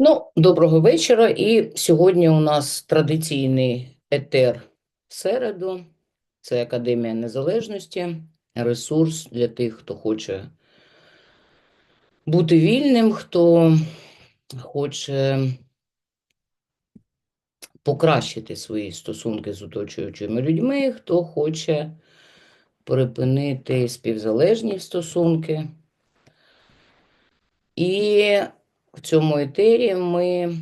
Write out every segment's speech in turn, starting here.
Ну, доброго вечора. І сьогодні у нас традиційний етер в середу. Це Академія Незалежності, ресурс для тих, хто хоче бути вільним, хто хоче покращити свої стосунки з оточуючими людьми, хто хоче припинити співзалежні стосунки. І в цьому етері ми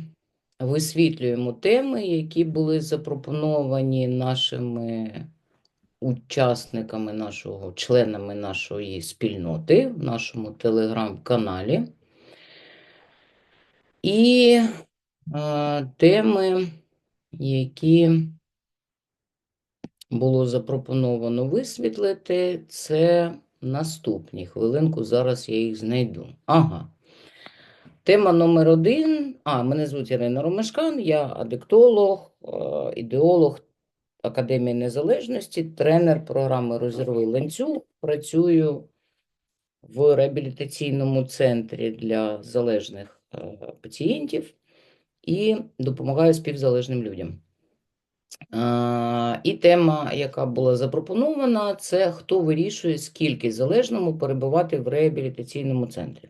висвітлюємо теми, які були запропоновані нашими учасниками нашого, членами нашої спільноти в нашому телеграм-каналі. І е, теми, які було запропоновано висвітлити, це наступні. Хвилинку, зараз я їх знайду. Ага. Тема номер один. А, мене звуть Ірина Ромашкан, я адиктолог, е, ідеолог Академії Незалежності, тренер програми Розірвий ланцюг. Працюю в реабілітаційному центрі для залежних е, пацієнтів і допомагаю співзалежним людям. Е, І тема, яка була запропонована, це хто вирішує, скільки залежному перебувати в реабілітаційному центрі.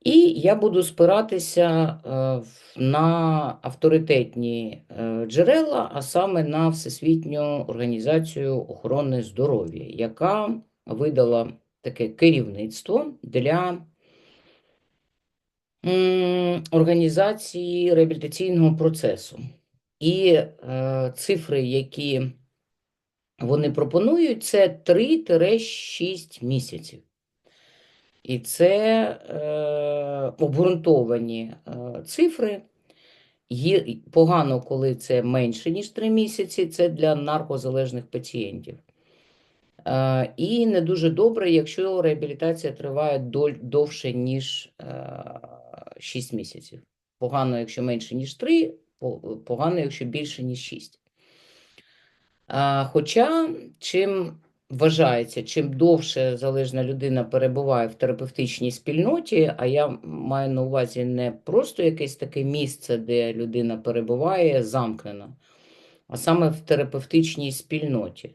І я буду спиратися е, на авторитетні е, джерела, а саме на Всесвітню організацію охорони здоров'я, яка видала таке керівництво для організації реабілітаційного процесу. І е, цифри, які вони пропонують, це 3-6 місяців. І це е, обґрунтовані е, цифри. Є, погано, коли це менше, ніж 3 місяці, це для наркозалежних пацієнтів. Е, і не дуже добре, якщо реабілітація триває довше, ніж е, 6 місяців. Погано, якщо менше, ніж 3, погано, якщо більше, ніж 6. А, Хоча чим вважається, чим довше залежна людина перебуває в терапевтичній спільноті, а я маю на увазі не просто якесь таке місце, де людина перебуває замкнено, а саме в терапевтичній спільноті.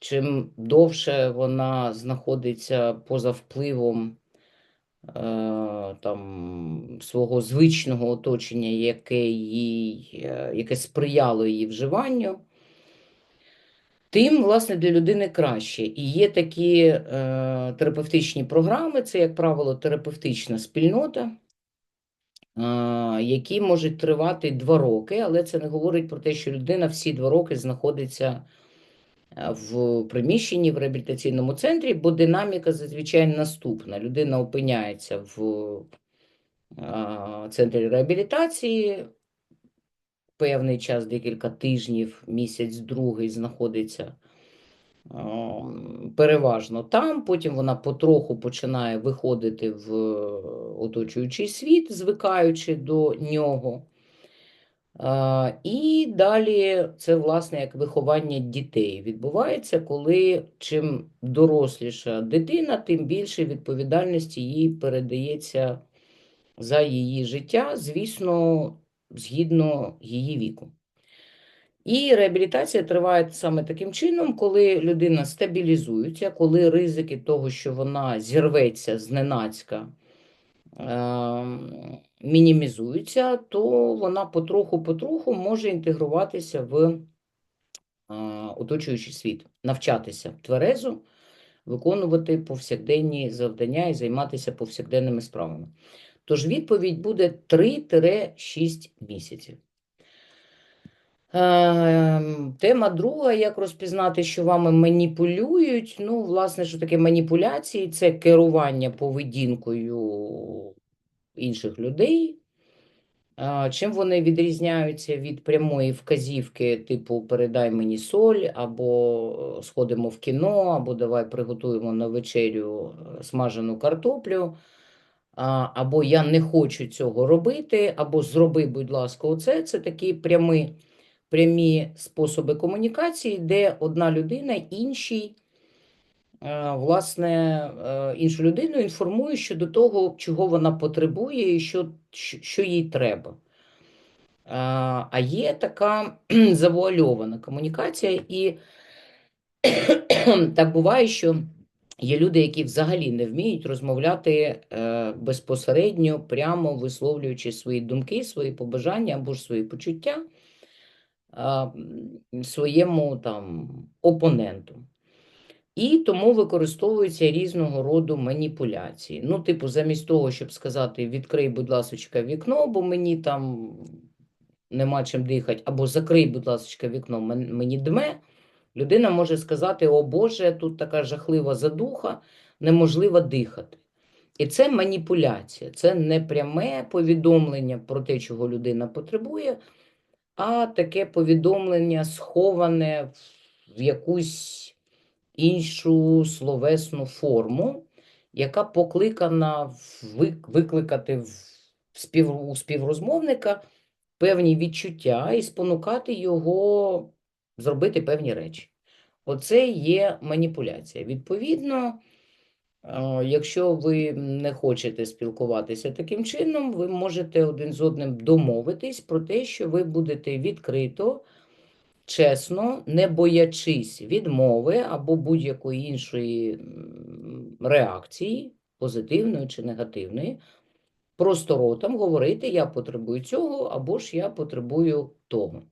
Чим довше вона знаходиться поза впливом е, там, свого звичного оточення, яке, їй, е, яке сприяло її вживанню, тим, власне, для людини краще. І є такі е, терапевтичні програми, це, як правило, терапевтична спільнота, які можуть тривати два роки, але це не говорить про те, що людина всі два роки знаходиться е, в приміщенні в реабілітаційному центрі, бо динаміка зазвичай наступна. Людина опиняється в е, центрі реабілітації певний час, декілька тижнів, місяць, другий знаходиться переважно там, потім вона потроху починає виходити в оточуючий світ, звикаючи до нього. Е, І далі це, власне, як виховання дітей. Відбувається, коли чим доросліша дитина, тим більше відповідальності їй передається за її життя, звісно, згідно її віку. І реабілітація триває саме таким чином, коли людина стабілізується, коли ризики того, що вона зірветься зненацька, ем, мінімізуються, то вона потроху-потроху може інтегруватися в е, оточуючий світ, навчатися тверезо, виконувати повсякденні завдання і займатися повсякденними справами. Тож відповідь буде 3-6 місяців. Ем, Тема друга, як розпізнати, що вами маніпулюють. Ну, власне, що таке маніпуляції? Це керування поведінкою інших людей. Чим вони відрізняються від прямої вказівки, типу передай мені соль, або е, сходимо в кіно, або давай приготуємо на вечерю е, смажену картоплю, або я не хочу цього робити, або зроби, будь ласка, оце. Це такі прямі, прямі способи комунікації, де одна людина іншій е, власне, е, іншу людину інформує щодо того, чого вона потребує і що, що їй треба. А є така завуальована комунікація, і так буває, що є люди, які взагалі не вміють розмовляти е, безпосередньо, прямо висловлюючи свої думки, свої побажання або ж свої почуття своєму там опоненту. І тому використовуються різного роду маніпуляції. Ну, типу, замість того, щоб сказати відкрий, будь ласка, вікно, бо мені там нема чим дихати, або закрий, будь ласка, вікно, мені дме. Людина може сказати: О Боже, тут така жахлива задуха, неможливо дихати. І це маніпуляція, це не пряме повідомлення про те, чого людина потребує, а таке повідомлення сховане в якусь іншу словесну форму, яка покликана викликати в у співрозмовника певні відчуття і спонукати його зробити певні речі. Оце є маніпуляція. Відповідно, якщо ви не хочете спілкуватися таким чином, ви можете один з одним домовитись про те, що ви будете відкрито, чесно, не боячись відмови або будь-якої іншої реакції, позитивної чи негативної, просто ротом говорити: я потребую цього, або ж я потребую того.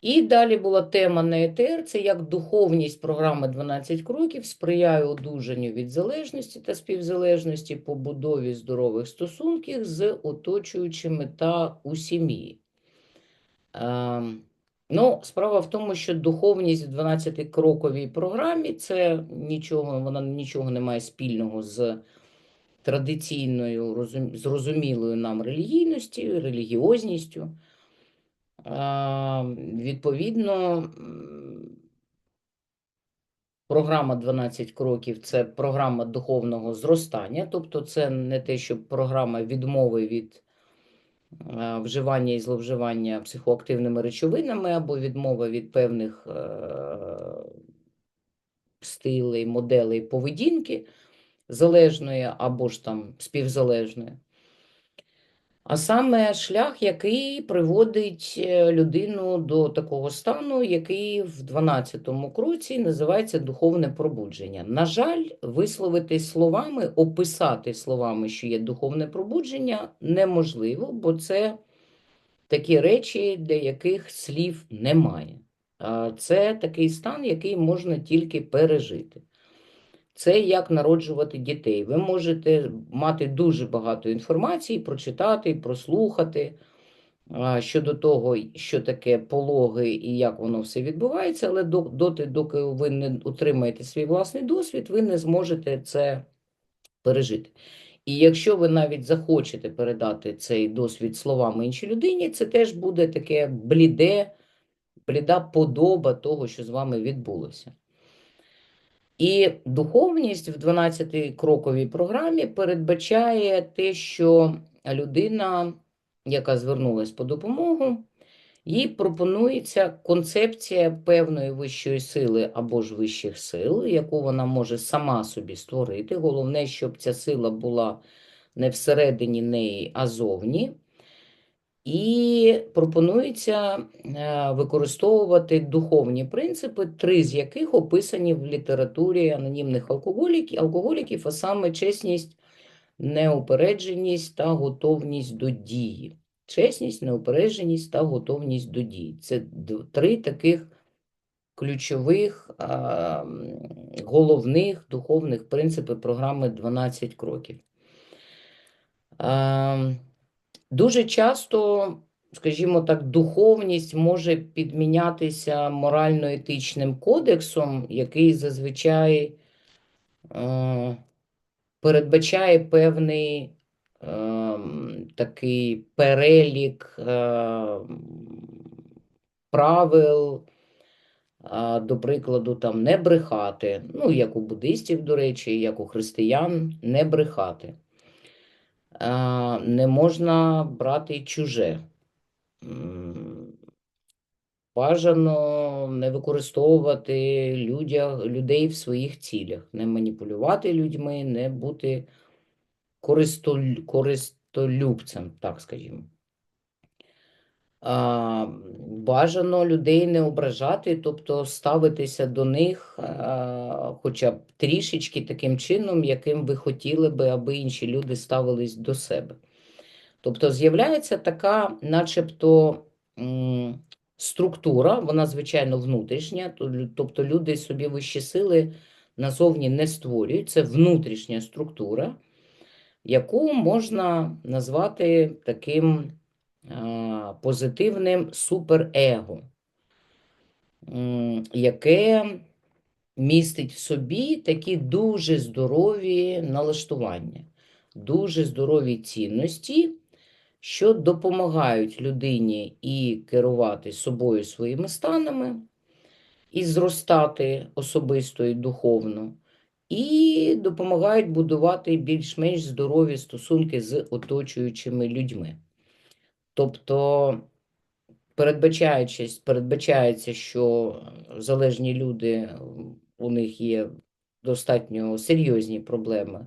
І далі була тема на ЕТР, це як духовність програми «12 кроків сприяє одужанню від залежності та співзалежності, побудові здорових стосунків з оточуючими та у сім'ї. Е, ну, Справа в тому, що духовність в 12-кроковій програмі це нічого, вона нічого не має спільного з традиційною, зрозумілою нам релігійністю, релігіозністю. Відповідно, програма 12 кроків це програма духовного зростання, тобто це не те, що програма відмови від вживання і зловживання психоактивними речовинами або відмова від певних е, стилей, моделей поведінки залежної або ж там співзалежної а саме шлях, який приводить е, людину до такого стану, який в 12-му кроці називається духовне пробудження. На жаль, висловити словами, описати словами, що є духовне пробудження, неможливо, бо це такі речі, для яких слів немає. Це такий стан, який можна тільки пережити це як народжувати дітей. Ви можете мати дуже багато інформації, прочитати, прослухати щодо того, що таке пологи і як воно все відбувається, але доти, доки ви не отримаєте свій власний досвід, ви не зможете це пережити. І якщо ви навіть захочете передати цей досвід словами іншій людині, це теж буде таке бліде, бліда подоба того, що з вами відбулося. І духовність в 12-кроковій програмі передбачає те, що людина, яка звернулася по допомогу, їй пропонується концепція певної вищої сили або ж вищих сил, яку вона може сама собі створити. Головне, щоб ця сила була не всередині неї, а зовні. І пропонується е, використовувати духовні принципи, три з яких описані в літературі анонімних алкоголіків, алкоголіків а саме чесність, неупередженість та готовність до дії. Чесність, неупередженість та готовність до дії. Це три таких ключових, головних духовних принципи програми 12 кроків. Дуже часто, скажімо так, духовність може підмінятися морально-етичним кодексом, який зазвичай е, передбачає певний е, такий перелік е, правил, е, до прикладу, там не брехати, ну, як у буддистів, до речі, як у християн, не брехати не можна брати чуже. Бажано не використовувати людя, людей в своїх цілях, не маніпулювати людьми, не бути користолюбцем, так скажімо. Бажано людей не ображати, тобто ставитися до них хоча б трішечки таким чином, яким ви хотіли би, аби інші люди ставились до себе. Тобто з'являється така, начебто, структура, вона, звичайно, внутрішня, тобто люди собі вищі сили назовні не створюють, це внутрішня структура, яку можна назвати таким позитивним суперего, яке містить в собі такі дуже здорові налаштування, дуже здорові цінності, що допомагають людині і керувати собою своїми станами, і зростати особисто і духовно, і допомагають будувати більш-менш здорові стосунки з оточуючими людьми. Тобто, передбачаючись, передбачається, що залежні люди, у них є достатньо серйозні проблеми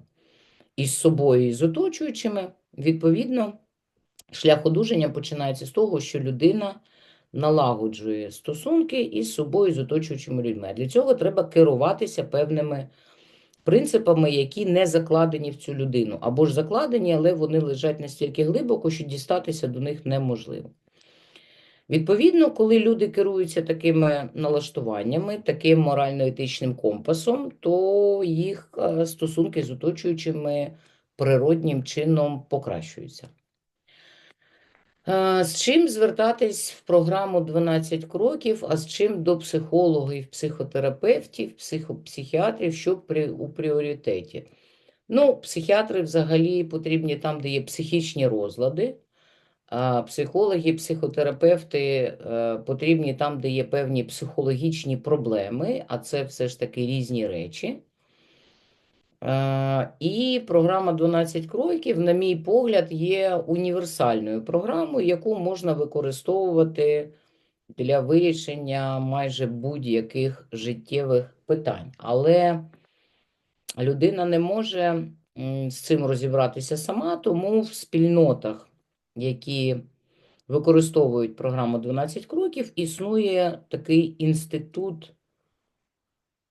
із собою, і з оточуючими, відповідно, шлях одужання починається з того, що людина налагоджує стосунки із собою, з оточуючими людьми. Для цього треба керуватися певними принципами, які не закладені в цю людину, або ж закладені, але вони лежать настільки глибоко, що дістатися до них неможливо. Відповідно, коли люди керуються такими налаштуваннями, таким морально-етичним компасом, то їх е, стосунки з оточуючими природнім чином покращуються. Е, З чим звертатись в програму 12 кроків, а з чим до психологів, психотерапевтів, психопсихіатрів, що при, у пріоритеті? Ну, психіатри взагалі потрібні там, де є психічні розлади, а психологи, психотерапевти е, потрібні там, де є певні психологічні проблеми, а це все ж таки різні речі. Е, І програма 12 кроків, на мій погляд, є універсальною програмою, яку можна використовувати для вирішення майже будь-яких життєвих питань. Але людина не може з цим розібратися сама, тому в спільнотах, які використовують програму 12 кроків, існує такий інститут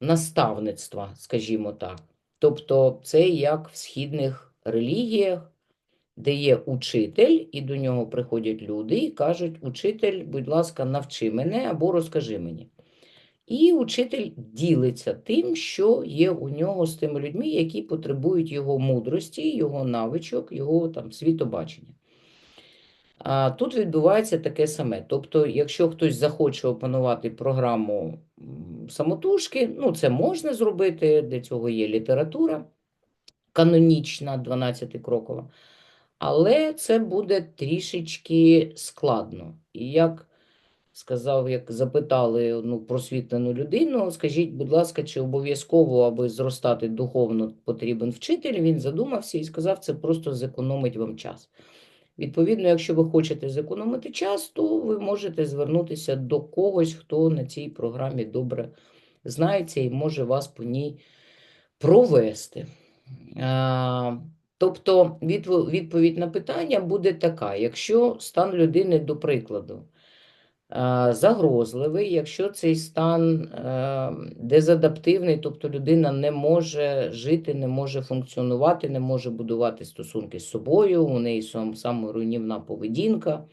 наставництва, скажімо так. Тобто це як в східних релігіях, де є учитель, і до нього приходять люди і кажуть: Учитель, будь ласка, навчи мене або розкажи мені. І учитель ділиться тим, що є у нього з тими людьми, які потребують його мудрості, його навичок, його там світобачення. А тут відбувається таке саме. Тобто, якщо хтось захоче опанувати програму самотужки, ну це можна зробити, для цього є література канонічна, 12-крокова, але це буде трішечки складно. І як сказав, як запитали одну просвітлену людину, скажіть, будь ласка, чи обов'язково, аби зростати духовно, потрібен вчитель? Він задумався і сказав, це просто зекономить вам час. Відповідно, якщо ви хочете зекономити час, то ви можете звернутися до когось, хто на цій програмі добре знається і може вас по ній провести. Тобто відповідь на питання буде така: якщо стан людини, до прикладу, загрозливий, якщо цей стан е, дезадаптивний, тобто людина не може жити, не може функціонувати, не може будувати стосунки з собою, у неї сам- саморуйнівна поведінка,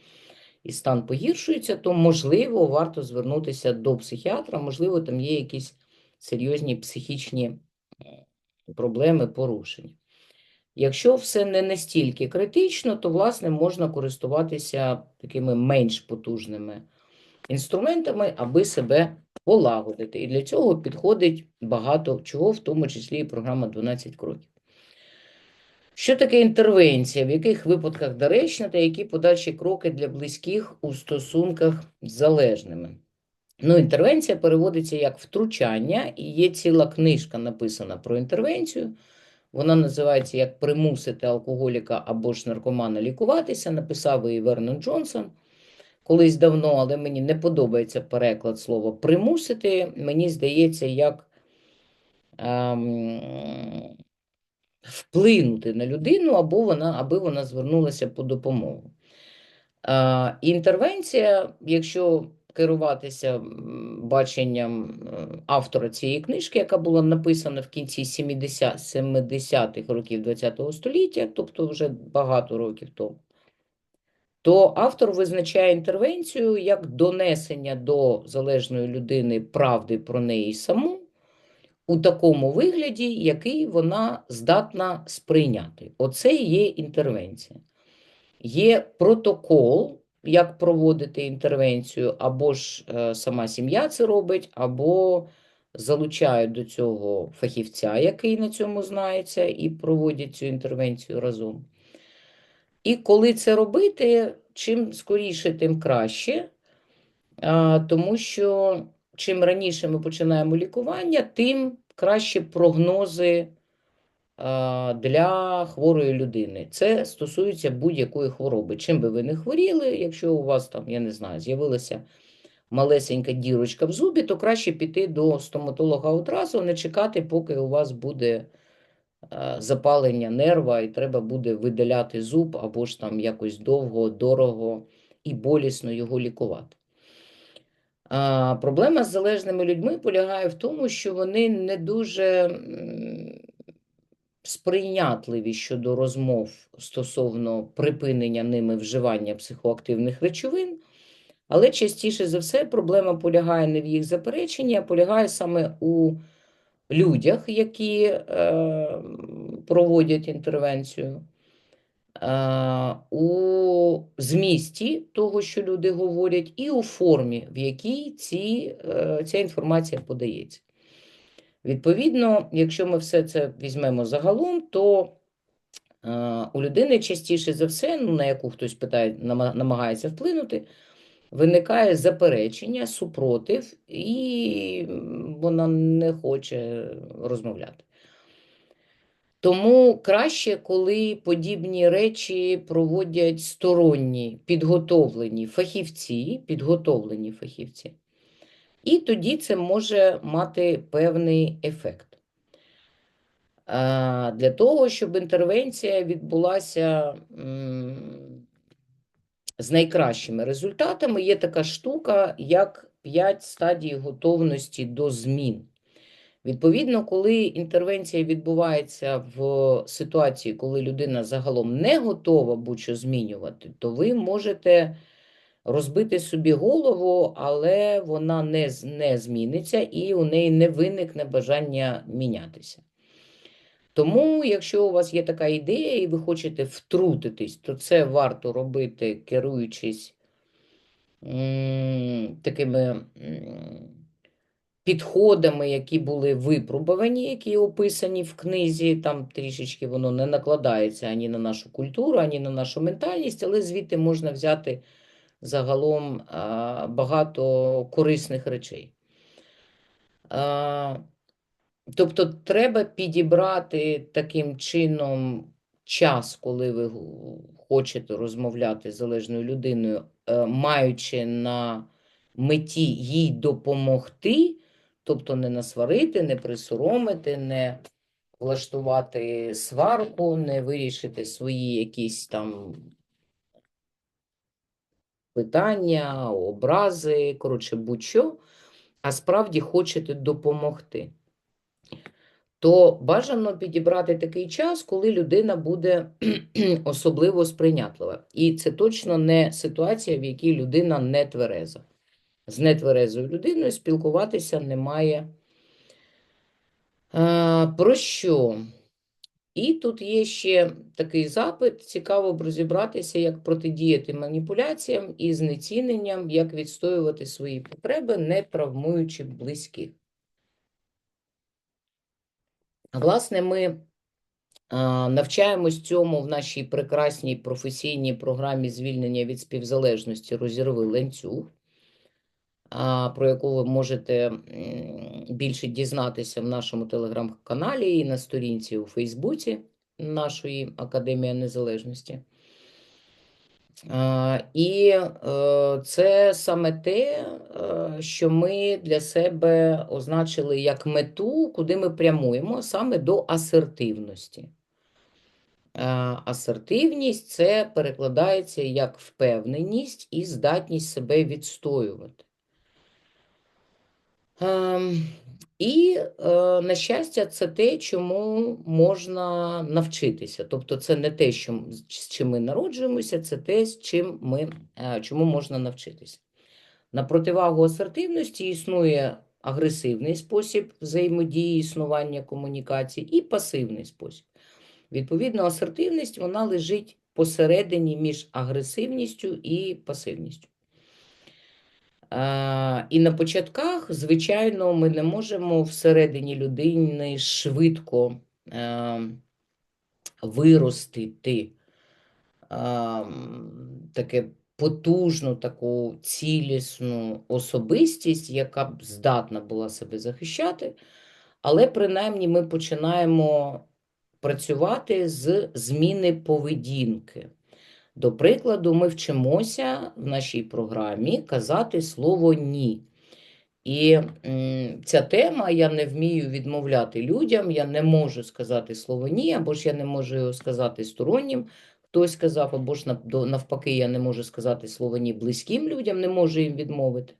і стан погіршується, то можливо варто звернутися до психіатра, можливо, там є якісь серйозні психічні е, проблеми, порушення. Якщо все не настільки критично, то власне можна користуватися такими менш потужними інструментами, аби себе полагодити. І для цього підходить багато чого, в тому числі і програма 12 кроків. Що таке інтервенція? В яких випадках доречна та які подальші кроки для близьких у стосунках з залежними? Ну, інтервенція переводиться як втручання, і є ціла книжка написана про інтервенцію. Вона називається Як примусити алкоголіка або ж наркомана лікуватися. Написав її Вернон Джонсон. Колись давно, але мені не подобається переклад слова примусити. Мені здається, як ем, вплинути на людину, або вона, аби вона звернулася по допомогу. Е, інтервенція, якщо керуватися баченням е, автора цієї книжки, яка була написана в кінці 70 70-х років ХХ століття, тобто вже багато років тому, то автор визначає інтервенцію як донесення до залежної людини правди про неї саму у такому вигляді, який вона здатна сприйняти. Оце і є інтервенція. Є протокол, як проводити інтервенцію, або ж е, сама сім'я це робить, або залучають до цього фахівця, який на цьому знається, і проводять цю інтервенцію разом. І коли це робити, чим скоріше, тим краще, тому що чим раніше ми починаємо лікування, тим краще прогнози для хворої людини. Це стосується будь-якої хвороби. Чим би ви не хворіли, якщо у вас там, я не знаю, з'явилася малесенька дірочка в зубі, то краще піти до стоматолога одразу, не чекати, поки у вас буде запалення нерва, і треба буде видаляти зуб, або ж там якось довго, дорого і болісно його лікувати. А, Проблема з залежними людьми полягає в тому, що вони не дуже сприйнятливі щодо розмов стосовно припинення ними вживання психоактивних речовин. Але частіше за все проблема полягає не в їх запереченні, а полягає саме у людях, які е, проводять інтервенцію, е, у змісті того, що люди говорять, і у формі, в якій ці, е, ця інформація подається. Відповідно, якщо ми все це візьмемо загалом, то е, у людини частіше за все, ну, на яку хтось питає, намагається вплинути, виникає заперечення, супротив, і вона не хоче розмовляти. Тому краще, коли подібні речі проводять сторонні, підготовлені фахівці, підготовлені фахівці. І тоді це може мати певний ефект. Для того, щоб інтервенція відбулася з найкращими результатами, є така штука, як 5 стадій готовності до змін. Відповідно, коли інтервенція відбувається в ситуації, коли людина загалом не готова будь-що змінювати, то ви можете розбити собі голову, але вона не, не зміниться і у неї не виникне бажання мінятися. Тому, якщо у вас є така ідея і ви хочете втрутитись, то це варто робити, керуючись такими підходами, які були випробувані, які описані в книзі. Там трішечки воно не накладається ані на нашу культуру, ані на нашу ментальність, але звідти можна взяти загалом багато корисних речей. Тобто треба підібрати таким чином час, коли ви хочете розмовляти з залежною людиною, е, маючи на меті їй допомогти, тобто не насварити, не присоромити, не влаштувати сварку, не вирішити свої якісь там питання, образи, коротше, будь-що, а справді хочете допомогти то бажано підібрати такий час, коли людина буде особливо сприйнятлива. І це точно не ситуація, в якій людина не твереза. З нетверезою людиною спілкуватися немає е, про що. І тут є ще такий запит, цікаво б розібратися, як протидіяти маніпуляціям і знеціненням, як відстоювати свої потреби, не травмуючи близьких. Власне, ми навчаємось цьому в нашій прекрасній професійній програмі звільнення від співзалежності «Розірви ланцюг», про яку ви можете більше дізнатися в нашому телеграм-каналі і на сторінці у Фейсбуці нашої Академії Незалежності. Е, І е, це саме те, е, що ми для себе означили як мету, куди ми прямуємо, саме до асертивності. Асертивність це перекладається як впевненість і здатність себе відстоювати. Ем, І, е, на щастя, це те, чому можна навчитися. Тобто, це не те, що, з чим ми народжуємося, це те, з чим ми, е, чому можна навчитися. На противагу асертивності існує агресивний спосіб взаємодії, існування комунікації і пасивний спосіб. Відповідно, асертивність вона лежить посередині між агресивністю і пасивністю. І на початках, звичайно, ми не можемо всередині людини швидко е, виростити таке потужну, таку цілісну особистість, яка б здатна була себе захищати. Але принаймні ми починаємо працювати з зміни поведінки. До прикладу, ми вчимося в нашій програмі казати слово ні. І ця тема я не вмію відмовляти людям, я не можу сказати слово ні, або ж я не можу його сказати стороннім. Хтось сказав, або ж навпаки, я не можу сказати слово ні близьким людям, не можу їм відмовити.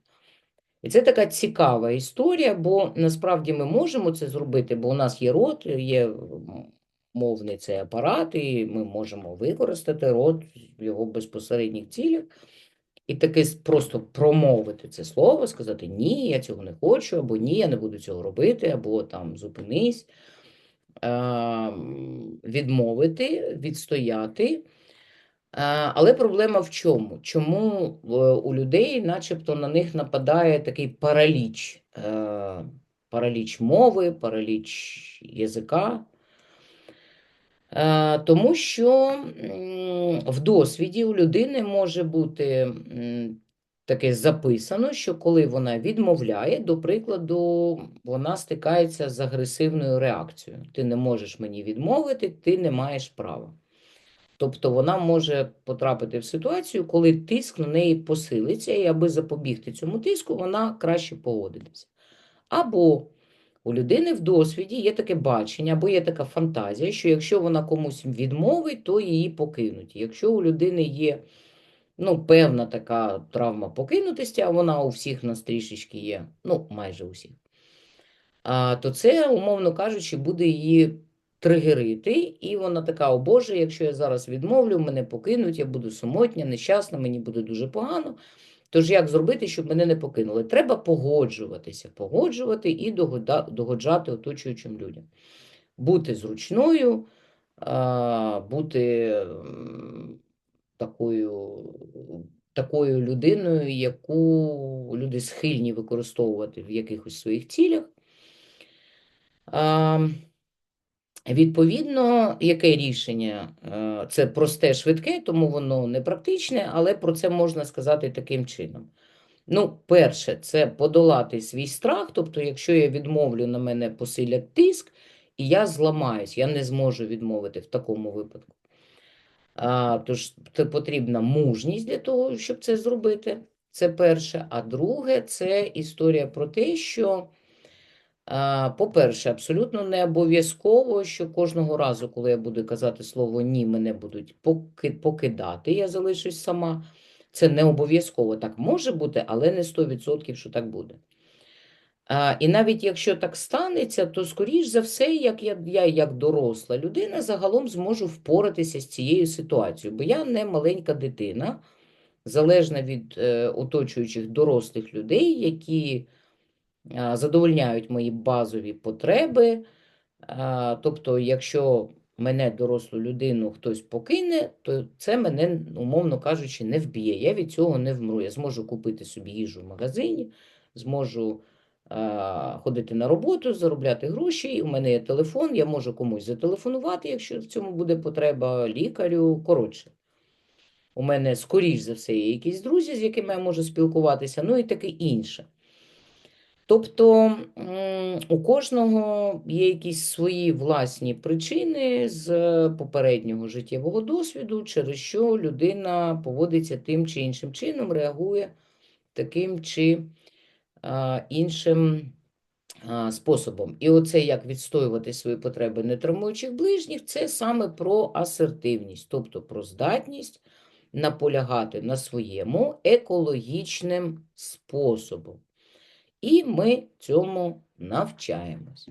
І це така цікава історія, бо насправді ми можемо це зробити, бо у нас є рот, є мовний цей апарат, і ми можемо використати рот в його безпосередніх цілях. І таки просто промовити це слово, сказати ні, я цього не хочу, або ні, я не буду цього робити, або там зупинись, ем, відмовити, відстояти. А, Але проблема в чому? Чому е, у людей, начебто, на них нападає такий параліч, е, параліч мови, параліч язика? Е, Тому що в досвіді у людини може бути таке записано, що коли вона відмовляє, до прикладу, вона стикається з агресивною реакцією. Ти не можеш мені відмовити, ти не маєш права. Тобто вона може потрапити в ситуацію, коли тиск на неї посилиться, і аби запобігти цьому тиску, вона краще погодиться. Або у людини в досвіді є таке бачення, або є така фантазія, що якщо вона комусь відмовить, то її покинуть. Якщо у людини є ну, певна така травма покинутості, а вона у всіх нас трішечки є, ну, майже у всіх, а, то це, умовно кажучи, буде її тригерити, і вона така, о Боже, якщо я зараз відмовлю, мене покинуть, я буду самотня, нещасна, мені буде дуже погано. Тож як зробити, щоб мене не покинули? Треба погоджуватися, погоджувати і догоджати оточуючим людям. Бути зручною, бути такою, такою людиною, яку люди схильні використовувати в якихось своїх цілях. Відповідно, яке рішення? Е, Це просте, швидке, тому воно не практичне, але про це можна сказати таким чином. Ну, перше, це подолати свій страх, тобто, якщо я відмовлю, на мене посилять тиск, і я зламаюсь, я не зможу відмовити в такому випадку. А, тож це потрібна мужність для того, щоб це зробити. Це перше. А друге, це історія про те, що, по-перше, абсолютно не обов'язково, що кожного разу, коли я буду казати слово ні, мене будуть покидати, я залишусь сама. Це не обов'язково так може бути, але не 100%, що так буде. І навіть якщо так станеться, то скоріш за все, як я, я як доросла людина, загалом зможу впоратися з цією ситуацією, бо я не маленька дитина, залежна від е, оточуючих дорослих людей, які задовольняють мої базові потреби. Тобто, якщо мене, дорослу людину, хтось покине, то це мене, умовно кажучи, не вб'є. Я від цього не вмру. Я зможу купити собі їжу в магазині, зможу ходити на роботу, заробляти гроші. У мене є телефон, я можу комусь зателефонувати, якщо в цьому буде потреба, лікарю. Коротше. У мене, скоріш за все, є якісь друзі, з якими я можу спілкуватися, ну і таке інше. Тобто у кожного є якісь свої власні причини з попереднього життєвого досвіду, через що людина поводиться тим чи іншим чином, реагує таким чи іншим способом. І оце як відстоювати свої потреби не травмуючих ближніх, це саме про асертивність, тобто про здатність наполягати на своєму екологічним способом. І ми цьому навчаємось.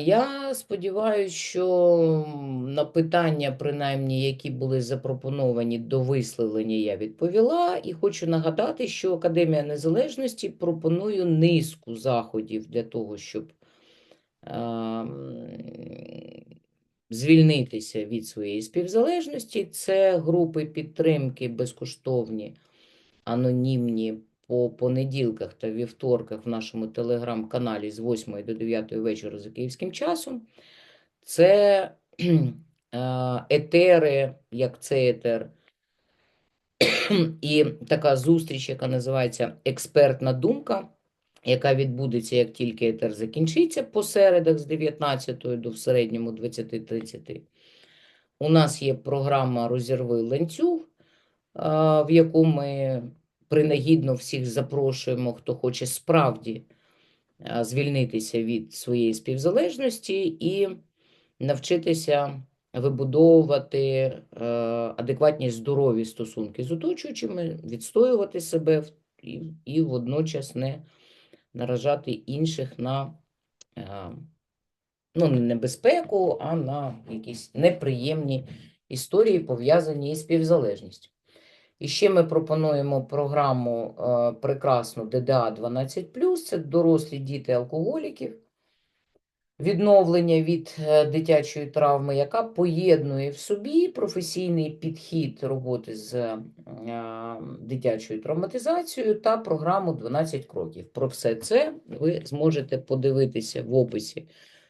Я сподіваюся, що на питання, принаймні, які були запропоновані до висловлення, я відповіла. І хочу нагадати, що Академія Незалежності пропонує низку заходів для того, щоб звільнитися від своєї співзалежності. Це групи підтримки безкоштовні, анонімні по понеділках та вівторках в нашому телеграм-каналі з 8 до 9 вечора за київським часом. Це е, етери, як цей етер, і така зустріч, яка називається Експертна думка, яка відбудеться, як тільки етер закінчиться по середах з 19 до в середньому 20.30. У нас є програма Розірви ланцюг, в яку ми принагідно всіх запрошуємо, хто хоче справді звільнитися від своєї співзалежності і навчитися вибудовувати е, адекватні здорові стосунки з оточуючими, відстоювати себе і, і водночас не наражати інших на е, ну, не небезпеку, а на якісь неприємні історії, пов'язані із співзалежністю. І ще ми пропонуємо програму е, прекрасну ДДА 12+, це дорослі діти алкоголіків, відновлення від е, дитячої травми, яка поєднує в собі професійний підхід роботи з е, дитячою травматизацією та програму 12 кроків. Про все це ви зможете подивитися в описі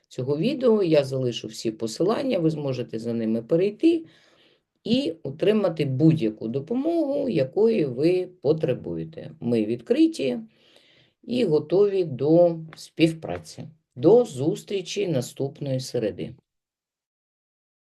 цього відео. Я залишу всі посилання, ви зможете за ними перейти і отримати будь-яку допомогу, якої ви потребуєте. Ми відкриті і готові до співпраці. До зустрічі наступної середи.